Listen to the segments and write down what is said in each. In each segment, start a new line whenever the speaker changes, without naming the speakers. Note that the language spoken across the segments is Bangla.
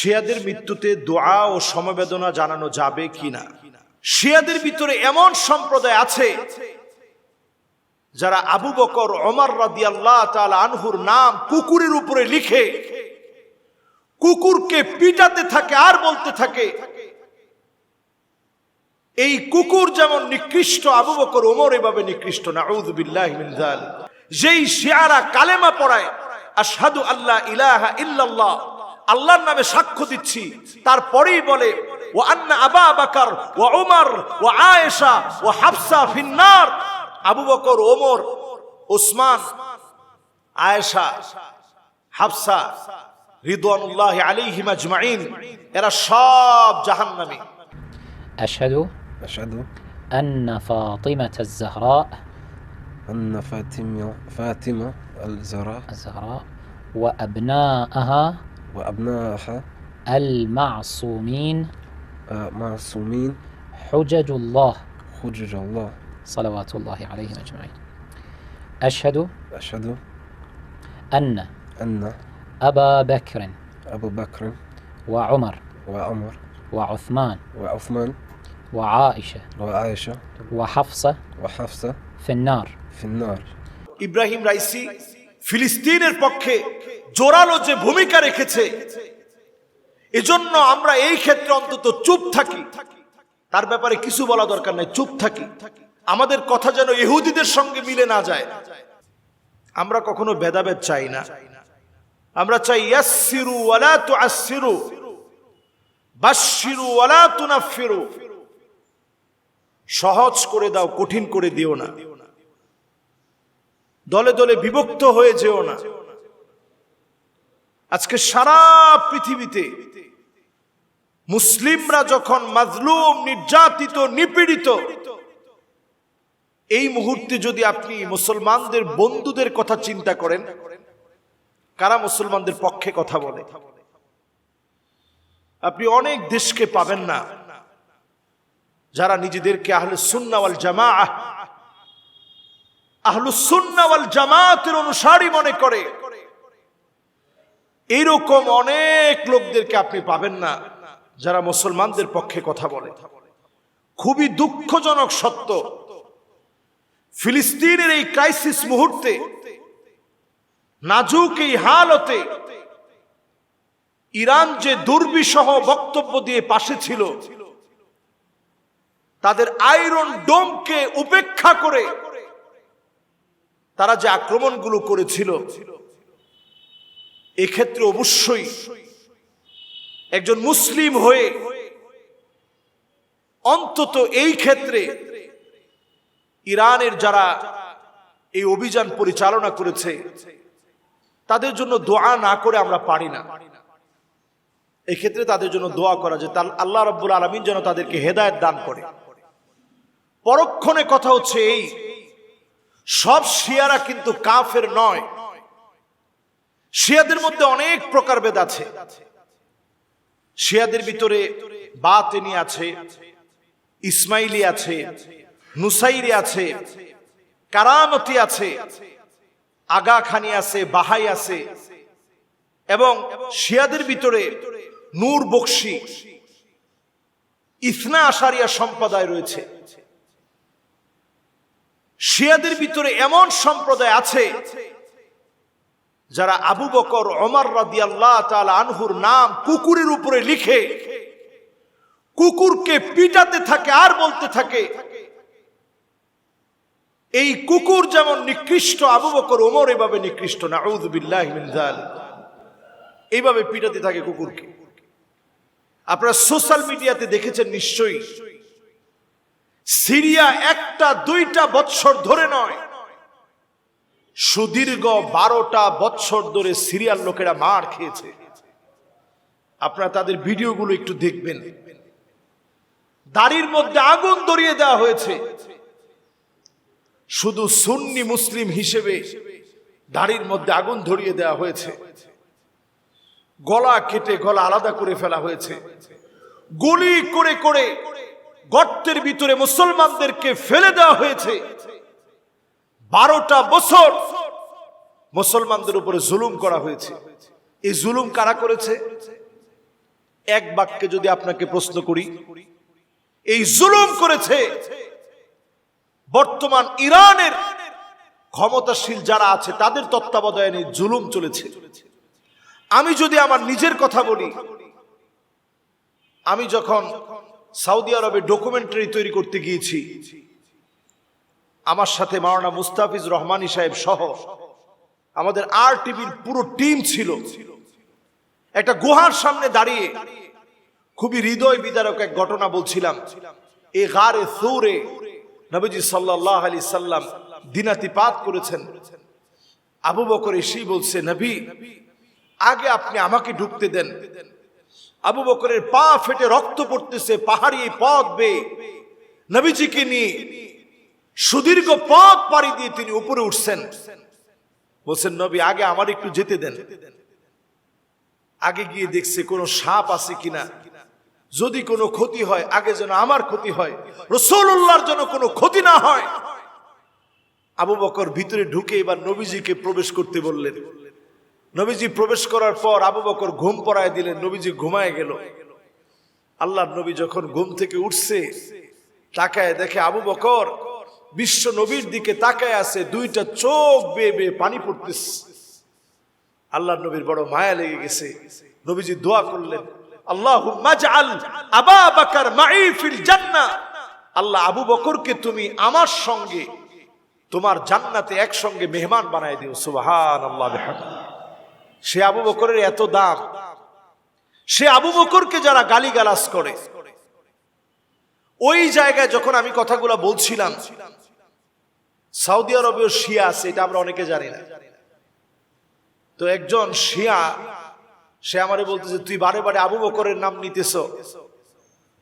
শিয়াদের মৃত্যুতে দোয়া ও সমবেদনা জানানো যাবে কিনা? শিয়াদের ভিতরে এমন সম্প্রদায় আছে যারা আবু বকর অমর রাদি আল্লাহ আনহুর নাম কুকুরের উপরে লিখে, কুকুরকে পিটাতে থাকে আর বলতে থাকে, এই কুকুর যেমন নিকৃষ্ট, আবু বকর, ওমর এভাবে নিকৃষ্ট না যেই শিয়ারা কালেমা পড়ায়, আশহাদু আল্লাহ ইলাহা ইল্লাল্লাহ আল্লাহর নামে সাক্ষ্য দিচ্ছি তারপরেই বলে ও আন্না আবা বাকার ও ওমর ও আয়েশা ও হাফসা ফিন্নার আবু বকর ওমর ওসমান আয়েশা হাফসা রিদওয়ানুল্লাহ আলাইহিম আজমাইন এরা সব জাহান্নামী
أشهد
أشهد
أن فاطمة الزهراء
أن فاطمة فاطمة الزهراء
الزهراء وأبناءها
وأبنائها
المعصومين
آه، معصومين
حجج الله
حجج الله
صلوات الله عليهم أجمعين أشهد
أشهد
أن
أن
أبا بكر
أبو بكر
وعمر
وعمر
وعثمان
وعثمان
وعائشة
وعائشة
وحفصة
وحفصة
في النار
في النار
ইব্রাহিম রাইসি ফিলিস্তিনের পক্ষে জোরালো যে ভূমিকা রেখেছে, এজন্য আমরা এই ক্ষেত্রে অন্তত চুপ থাকি। তার ব্যাপারে কিছু বলা দরকার নাই, চুপ থাকি। আমাদের কথা যেন ইহুদিদের সঙ্গে মিলে না যায়। আমরা কখনো ভেদাভেদ চাই না। আমরা চাই ইয়াসসিরু ওয়ালা তুআসসিরু বাশশিরু ওয়ালা তুনাফফিরু। সহজ করে দাও, কঠিন করে দিও না। দলে দলে বিভক্ত হয়ে যেও না। আজকে সারা পৃথিবীতে মুসলিমরা যখন মাজলুম, নির্যাতিত, নিপীড়িত, এই মুহূর্তে যদি আপনি মুসলমানদের বন্ধুদের কথা চিন্তা করেন, কারা মুসলমানদের পক্ষে কথা বলে? আপনি অনেক দেশকে পাবেন না যারা নিজেদেরকে আহলে সুন্নাওয়াল জামা আহলুসুন্নাওয়াল জামাতের অনুসারী মনে করে। এইরকম অনেক লোকদেরকে আপনি পাবেন না, যারা মুসলমানদের পক্ষে কথা বলে। খুবই দুঃখজনক সত্য। ফিলিস্তিনের এই ক্রাইসিস মুহূর্তে নাজুক এই হালতে ইরান যে দুর্বিসহ বক্তব্য দিয়ে পাশে ছিল, তাদের আয়রন ডোমকে উপেক্ষা করে তারা যে আক্রমণগুলো করেছিল এক্ষেত্রে অবশ্যই একজন মুসলিম হয়ে অন্তত এই ক্ষেত্রে ইরানের যারা এই অভিযান পরিচালনা করেছে, তাদের জন্য দোয়া না করে আমরা পারি না। এক্ষেত্রে তাদের জন্য দোয়া করা যে তার আল্লাহ রব্বুল আলমিন যেন তাদেরকে হেদায়ত দান করে। পরক্ষণে কথা হচ্ছে এই, সব শিয়ারা কিন্তু কাফের নয়। শিয়াদের মধ্যে অনেক প্রকারভেদ আছে। শিয়াদের ভিতরে বাতেনি আছে, ইসমাইলি আছে, নুসাইরি আছে, কারামতি আছে আগা খানি আছে, বাহাই আছে। এবং শিয়াদের ভিতরে নূর বক্সি, ইসনা আশারিয়া সম্প্রদায় রয়েছে। শিয়াদের ভিতরে এমন সম্প্রদায় আছে যারা আবু বকর অমর রাদি আল্লাহ আনহুর নাম কুকুরের উপরে লিখে, কুকুরকে পিটাতে থাকে, আর বলতে থাকে, এই কুকুর যেমন নিকৃষ্ট, আবু বকর, ওমর এভাবে নিকৃষ্ট না এইভাবে পিটাতে থাকে কুকুরকে। আপনারা সোশ্যাল মিডিয়াতে দেখেছেন নিশ্চয়ই। সিরিয়া একটা, দুইটা বৎসর ধরে নয় সুদীর্ঘ বারোটা বৎসর ধরে সিরিয়ার লোকেরা মার খেয়েছে। আপনারা তাদের ভিডিওগুলো একটু দেখবেন। দাড়ির মধ্যে আগুন ধরিয়ে দেওয়া হয়েছে। শুধু সুন্নি মুসলিম হিসেবে দাড়ির মধ্যে আগুন ধরিয়ে দেওয়া হয়েছে। গলা কেটে গলা আলাদা করে ফেলা হয়েছে। গুলি করে করে গর্তের ভিতরে মুসলমানদেরকে ফেলে দেওয়া হয়েছে। বারোটা বছর মুসলমানদের উপরে জুলুম করা হয়েছে। এই জুলুম কারা করেছে? এক বাক্যে যদি আপনাকে প্রশ্ন করি, এই জুলুম করেছে বর্তমান ইরানের ক্ষমতাশীল যারা আছে, তাদের তত্ত্বাবধানে জুলুম চলেছে। আমি যদি আমার নিজের কথা বলি, আমি যখন সৌদি আরবে ডকুমেন্টারি তৈরি করতে গিয়েছি আমার সাথে মাওলানা মুস্তাফিজ রহমানি সাহেব সহ আমাদের আর টিভির পুরো টিম ছিল। একটা গুহার সামনে দাঁড়িয়ে খুবই হৃদয় বিদারক এক ঘটনা বলছিলাম। এ গারে সৌরে নবীজি সাল্লাহ আলি সাল্লাম দিনাতিপাত করেছেন। আবু বকর এসেই বলছে, নবী, আগে আপনি আমাকে ঢুকতে দেন। আবু বকরের পা ফেটে রক্ত পড়তেছে, পাহাড়ি পথ বে নবীজিকে নিয়ে সুদীর্ঘ পথ পাড়ি দিয়ে তিনি উপরে উঠছেন। বলছেন, নবী, আগে আমার একটু যেতে দেন। আগে গিয়ে দেখছে কোনো সাপ আছে কিনা। যদি কোনো ক্ষতি হয়, আগে যেন আমার ক্ষতি হয়। রসুল্লাহর জন্য কোনো ক্ষতি না হয়। আবু বকর ভিতরে ঢুকে এবার নবীজিকে প্রবেশ করতে বললেন। নবীজি প্রবেশ করার পর আবু বকর ঘুম পড়ায় দিলেন। নবীজি ঘুমায় গেল। আল্লাহর নবী যখন ঘুম থেকে উঠছে, তাকায় দেখে আবু বকর বিশ্ব নবীর দিকে তাকায় আছে, দুইটা চোখ বেয়ে বেয়ে পানি পড়তেছে। আল্লাহর নবীর বড় মায়া লেগে গেছে। নবীজি দোয়া করলেন আল্লাহ আবা বাকার ফিল জান্নাহ। আল্লাহ, আবু বকরকে তুমি আমার সঙ্গে, তোমার জান্নাতে একসঙ্গে মেহমান বানায় দিও। সুবহান আল্লাহ সে আবু বকরের এত দাম। সে আবু বকরকে যারা গালিগালাজ করে, ওই জায়গায় যখন আমি কথাগুলো বলছিলাম সৌদি আরবেও শিয়া আছে, এটা আমরা অনেকে জানি না। তো একজন শিয়া, সে আমারে বলতেছে, তুই বারে বারে আবু বকরের নাম নিতেছ।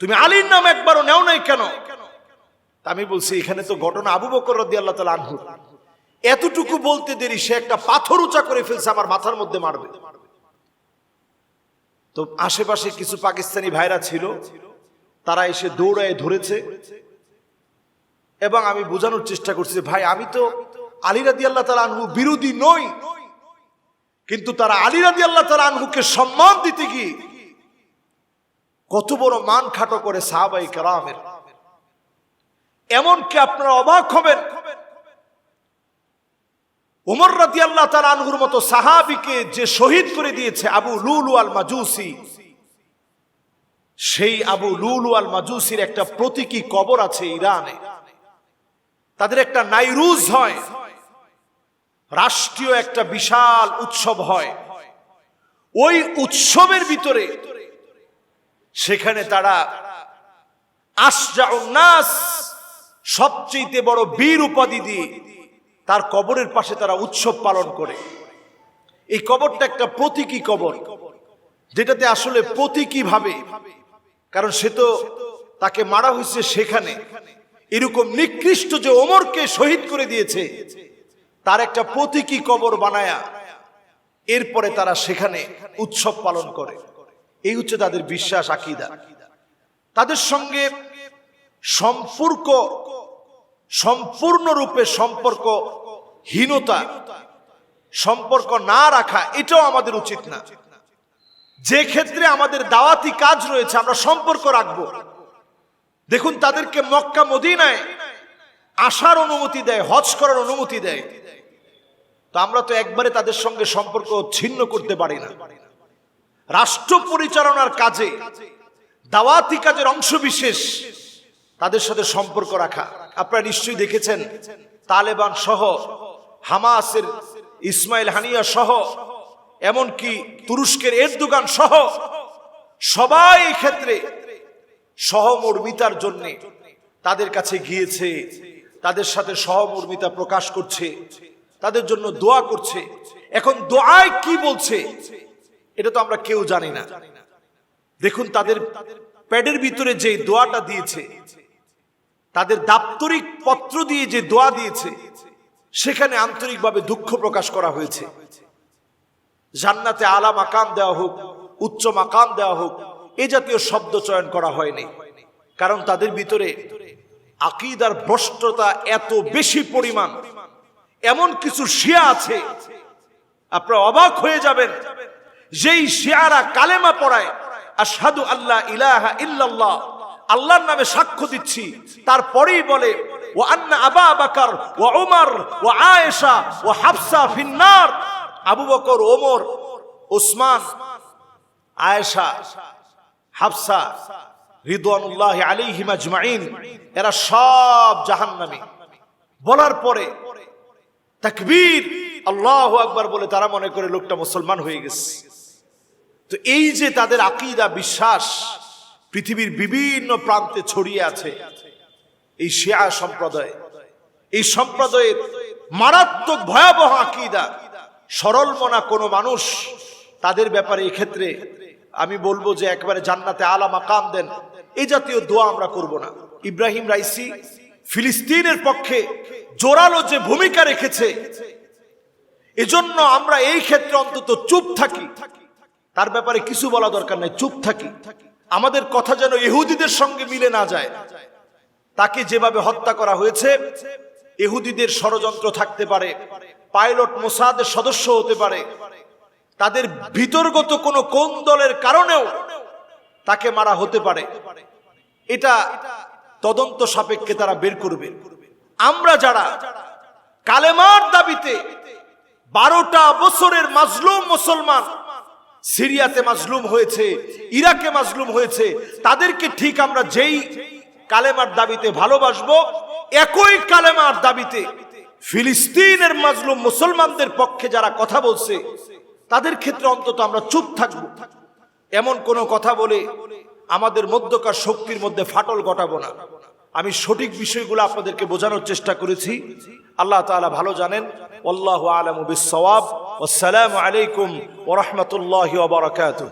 তুমি আলীর নাম একবারও নেও নাই কেন? আমি বলছি, এখানে তো ঘটনা আবু বকর রদি আল্লাহ তালা আনহু। এতটুকু বলতে দেরি, সে একটা পাথর উঁচা করে ফেলছে, আমার মাথার মধ্যে মারবে। তো আশেপাশে কিছু পাকিস্তানি ভাইরা ছিল, তারা এসে দৌড়ায় ধরেছে। এবং আমি বোঝানোর চেষ্টা করছি ভাই, আমি তো আলী রাদি আল্লাহ তালা আনহু বিরোধী নই। কিন্তু তারা আলী রাদি আল্লাহ তালা আনহুকে সম্মান দিতে গিয়ে কত বড় মান খাটো করে সাহাবাই কারামের। এমনকি আপনারা অবাক হবেন, উমর রাদি আল্লাহ তালা আনহুর মতো সাহাবিকে যে শহীদ করে দিয়েছে আবু লুলু আল মাজুসি সেই আবু লুলু আল মাজুসির একটা প্রতীকী কবর আছে ইরানে। তাদের একটা নাইরুজ হয়। রাষ্ট্রীয় একটা বিশাল উৎসব হয়। ওই উৎসবের ভিতরে সেখানে তারা আশজাউন্নাস সবচেয়ে বড় বীর উপাধি দিয়ে তার কবরের পাশে তারা উৎসব পালন করে। এই কবরটা একটা প্রতীকী কবর, যেটাতে আসলে প্রতীকী ভাবে, কারণ সে তো তাকে মারা হয়েছে সেখানে। এরকম নিকৃষ্ট যে ওমরকে শহীদ করে দিয়েছে, তার একটা প্রতীকী কবর বানায়া এরপরে তারা সেখানে উৎসব পালন করে। এই হচ্ছে তাদের বিশ্বাস, আকিদা। তাদের সঙ্গে সম্পর্ক, সম্পূর্ণরূপে সম্পর্ক হীনতা সম্পর্ক না রাখা, এটাও আমাদের উচিত না। যে ক্ষেত্রে আমাদের দাওয়াতি কাজ রয়েছে, আমরা সম্পর্ক রাখব। দেখুন, তাদেরকে মক্কা, মদিনায় আসার অনুমতি দেয়, হজ করার অনুমতি দেয়। তো আমরা তো একবারে তাদের সঙ্গে সম্পর্ক ছিন্ন করতে পারি না। রাষ্ট্র পরিচালনার কাজে, দাওয়াতি কাজের অংশ বিশেষ তাদের সাথে সম্পর্ক রাখা। আপনারা নিশ্চয়ই দেখেছেন, তালেবান সহ, হামাসের, ইসমাইল হানিয়া সহ, এমনকি তুরস্কের এরদোগান সহ, সবাই ক্ষেত্রে সহমর্মিতার জন্য তাদের কাছে গিয়েছে, তাদের সাথে সহমর্মিতা প্রকাশ করছে, তাদের জন্য দোয়া করছে। এখন দোয়ায় কি বলছে, এটা তো আমরা কেউ জানি না। দেখুন, তাদের প্যাডের ভিতরে যে দোয়াটা দিয়েছে, তাদের দাপ্তরিক পত্র দিয়ে যে দোয়া দিয়েছে, সেখানে আন্তরিকভাবে দুঃখ প্রকাশ করা হয়েছে। জান্নাতে আলা মাকাম দেওয়া হোক, উচ্চ মাকাম দেওয়া হোক এ জাতীয় শব্দ চয়ন করা হয়নি। কারণ তাদের ভিতরে আকিদার ভ্রষ্টতা এত বেশি পরিমাণ। এমন কিছু শিয়া আছে, আপনারা অবাক হয়ে যাবেন, যেই শিয়ারা কালেমা পড়ায়, আশহাদু আল্লাহ ইলাহা ইল্লাল্লাহ, আল্লাহর নামে সাক্ষ্য দিচ্ছি, তারপরেই বলে ও আন্না আবা বাকার ও ওমর ও আয়েশা ও হাফসা ফিন্নার। আবু বকর, ওমর, ওসমান, আয়েশা হাফসা রিদওয়ানুল্লাহ আলাইহিম আজমাইন, এরা সব জাহান্নামী। বলার পরে তাকবীর, আল্লাহ আকবার বলে তারা মনে করে লোকটা মুসলমান হয়ে গেছে। তো এই যে তাদের আকিদা, বিশ্বাস পৃথিবীর বিভিন্ন প্রান্তে ছড়িয়ে আছে, এই শিয়া সম্প্রদায়, এই সম্প্রদায়ের মারাত্মক ভয়াবহ আকিদা সরল মনা কোনো মানুষ তাদের ব্যাপারে এক্ষেত্রে আমি বলব যে একবারে জান্নাতে আলা মাকাম দেন। এই জাতীয় দোয়া আমরা করব না। ইব্রাহিম রাইসি ফিলিস্তিনের পক্ষে জোরালো যে ভূমিকা রেখেছে, এজন্য আমরা এই ক্ষেত্রে অন্তত চুপ থাকি। তার ব্যাপারে কিছু বলা দরকার নাই, চুপ থাকি। আমাদের কথা যেন ইহুদিদের সঙ্গে মিলে না যায়। তাকে যেভাবে হত্যা করা হয়েছে এহুদিদের ষড়যন্ত্র থাকতে পারে, পাইলট মোসাদের সদস্য হতে পারে তাদের ভিতরগত কোনো কোন দলের কারণেও তাকে মারা হতে পারে। এটা তদন্ত সাপেক্ষে তারা বের করবে। আমরা যারা কালেমার দাবিতে বারোটা বছরের মাজলুম মুসলমান, সিরিয়াতে মাজলুম হয়েছে, ইরাকে মাজলুম হয়েছে, তাদেরকে ঠিক আমরা যেই কালেমার দাবিতে ভালোবাসবো, একই কালেমার দাবিতে ফিলিস্তিনের মাজলুম মুসলমানদের পক্ষে যারা কথা বলছে তাদের ক্ষেত্রে অন্তত আমরা চুপ থাকব। এমন কোনো কথা বলে আমাদের মধ্যকার শক্তির মধ্যে ফাটল ঘটাবো না। আমি সঠিক বিষয়গুলো আপনাদেরকে বোঝানোর চেষ্টা করেছি। আল্লাহ তালা ভালো জানেন। আল্লাহ আলম সালাম আলাইকুম ওরহমতুল্লাহ বারাকাতুহ।